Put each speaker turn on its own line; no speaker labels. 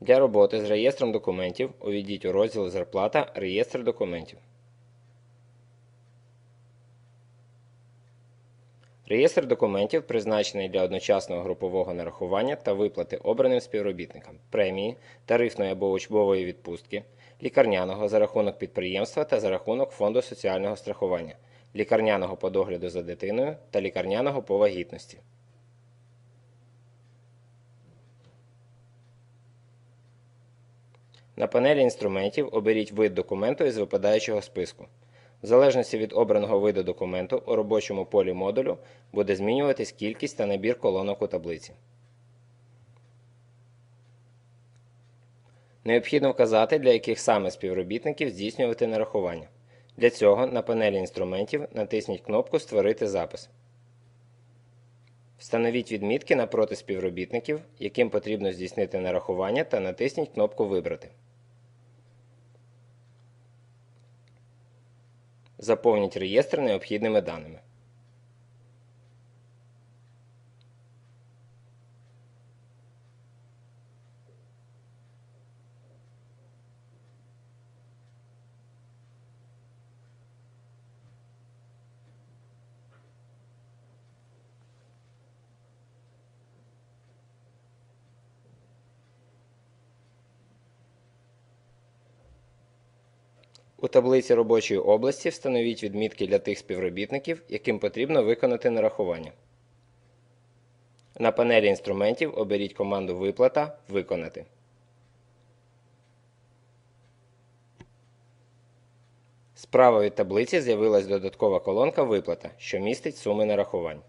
Для роботи з реєстром документів увійдіть у розділ Зарплата Реєстр документів. Реєстр документів призначений для одночасного групового нарахування та виплати обраним співробітникам премії, тарифної або учбової відпустки, лікарняного за рахунок підприємства та за рахунок Фонду соціального страхування, лікарняного по догляду за дитиною та лікарняного по вагітності. На панелі інструментів оберіть вид документу із випадаючого списку. В залежності від обраного виду документу у робочому полі модулю буде змінюватись кількість та набір колонок у таблиці. Необхідно вказати, для яких саме співробітників здійснювати нарахування. Для цього на панелі інструментів натисніть кнопку Створити запис. Встановіть відмітки напроти співробітників, яким потрібно здійснити нарахування, та натисніть кнопку Вибрати. Заповніть реєстр необхідними даними. У таблиці робочої області встановіть відмітки для тих співробітників, яким потрібно виконати нарахування. На панелі інструментів оберіть команду Виплата Виконати. Справа від таблиці з'явилась додаткова колонка Виплата, що містить суми нарахувань.